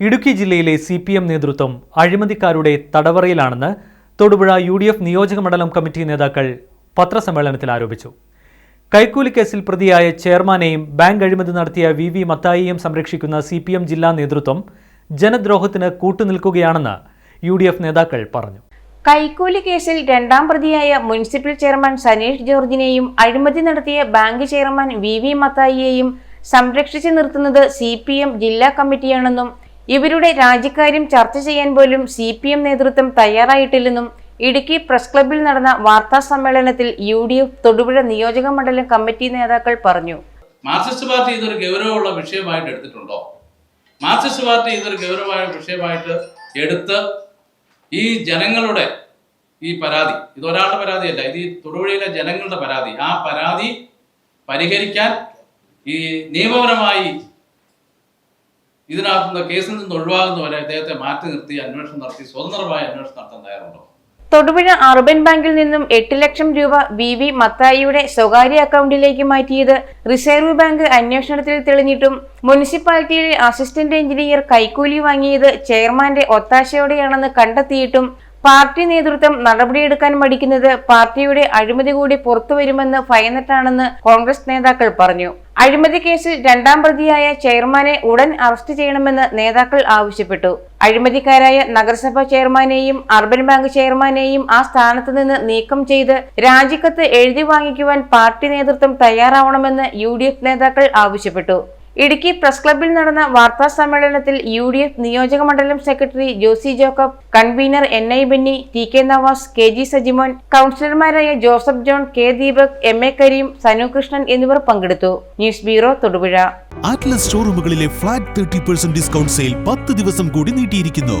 ഇടുക്കി ജില്ലയിലെ C P M നേതൃത്വം അഴിമതിക്കാരുടെ തടവറയിലാണെന്ന് തൊടുപുഴ യു ഡി എഫ് നിയോജക മണ്ഡലം കമ്മിറ്റി നേതാക്കൾ പത്രസമ്മേളനത്തിൽ ആരോപിച്ചു. കൈക്കൂലി കേസിൽ പ്രതിയായ ചെയർമാനെയും ബാങ്ക് അഴിമതി നടത്തിയ വി വി മത്തായിയെയും സംരക്ഷിക്കുന്ന സി പി എം ജില്ലാ നേതൃത്വം ജനദ്രോഹത്തിന് കൂട്ടുനിൽക്കുകയാണെന്ന് യു ഡി എഫ് നേതാക്കൾ പറഞ്ഞു. കൈക്കൂലി കേസിൽ രണ്ടാം പ്രതിയായ മുനിസിപ്പൽ ചെയർമാൻ സനീഷ് ജോർജിനെയും അഴിമതി നടത്തിയ ബാങ്ക് ചെയർമാൻ വി വി മത്തായിയെയും സംരക്ഷിച്ചു നിർത്തുന്നത് സി പി എം ജില്ലാ കമ്മിറ്റിയാണെന്നും ഇവരുടെ രാജിക്കാര്യം ചർച്ച ചെയ്യാൻ പോലും സി പി എം നേതൃത്വം തയ്യാറായിട്ടില്ലെന്നും ഇടുക്കി പ്രസ് ക്ലബിൽ നടന്ന വാർത്താ സമ്മേളനത്തിൽ യു ഡി എഫ് തൊടുപുഴ നിയോജക മണ്ഡലം കമ്മിറ്റി നേതാക്കൾ പറഞ്ഞു. മാർക്സിസ്റ്റ് പാർട്ടി ഇതൊരു ഗൗരവമുള്ള വിഷയമായിട്ട് എടുത്തിട്ടുണ്ടോ? മാർക്സിസ്റ്റ് പാർട്ടി ഇതൊരു ഗൗരവമായ വിഷയമായിട്ട് എടുത്ത് ഈ ജനങ്ങളുടെ ഈ പരാതി ഇതൊരാളുടെ പരാതിയല്ല ഇത് ഈ തൊടുപുഴയിലെ ജനങ്ങളുടെ പരാതി ആ പരാതി പരിഹരിക്കാൻ ഈ നിയമപരമായി ഇതിനകത്തുനിന്ന് കേസിൽ നിന്ന് ഒഴിവാകുന്നവരെ അദ്ദേഹത്തെ മാറ്റി നിർത്തി അന്വേഷണം നടത്തി സ്വതന്ത്രമായ അന്വേഷണം നടത്താൻ തയ്യാറുണ്ടോ? തൊടുപുഴ അർബൻ ബാങ്കിൽ നിന്നും എട്ട് ലക്ഷം രൂപ വി വി മത്തായിയുടെ സ്വകാര്യ അക്കൗണ്ടിലേക്ക് മാറ്റിയത് റിസർവ് ബാങ്ക് അന്വേഷണത്തിൽ തെളിഞ്ഞിട്ടും മുനിസിപ്പാലിറ്റിയിലെ അസിസ്റ്റന്റ് എഞ്ചിനീയർ കൈക്കൂലി വാങ്ങിയത് ചെയർമാന്റെ ഒത്താശയോടെയാണെന്ന് കണ്ടെത്തിയിട്ടും പാർട്ടി നേതൃത്വം നടപടിയെടുക്കാൻ മടിക്കുന്നത് പാർട്ടിയുടെ അഴിമതി കൂടി പുറത്തുവരുമെന്ന് ഭയന്നിട്ടാണെന്ന് കോൺഗ്രസ് നേതാക്കൾ പറഞ്ഞു. അഴിമതി കേസിൽ രണ്ടാം പ്രതിയായ ചെയർമാനെ ഉടൻ അറസ്റ്റ് ചെയ്യണമെന്ന് നേതാക്കൾ ആവശ്യപ്പെട്ടു. അഴിമതിക്കാരായ നഗരസഭാ ചെയർമാനെയും അർബൻ ബാങ്ക് ചെയർമാനെയും ആ സ്ഥാനത്ത് നിന്ന് നീക്കം ചെയ്ത് രാജിക്കത്ത് എഴുതി വാങ്ങിക്കുവാൻ പാർട്ടി നേതൃത്വം തയ്യാറാവണമെന്ന് യു നേതാക്കൾ ആവശ്യപ്പെട്ടു. ഇടുക്കി പ്രസ് ക്ലബിൽ നടന്ന വാർത്താ സമ്മേളനത്തിൽ യു ഡി എഫ് നിയോജക മണ്ഡലം secretary Josy Jacob convener N I Benny T K Navas K G Sajimon കൗൺസിലർമാരായ Joseph John K Deepak M A Kareem Sanu Krishnan എന്നിവർ പങ്കെടുത്തു. News bureau Thodupuzha. Atlas ഷോറൂമുകളിലെ flat thirty percent discount sale പത്ത് ദിവസം കൂടി നീട്ടിയിരിക്കുന്നു.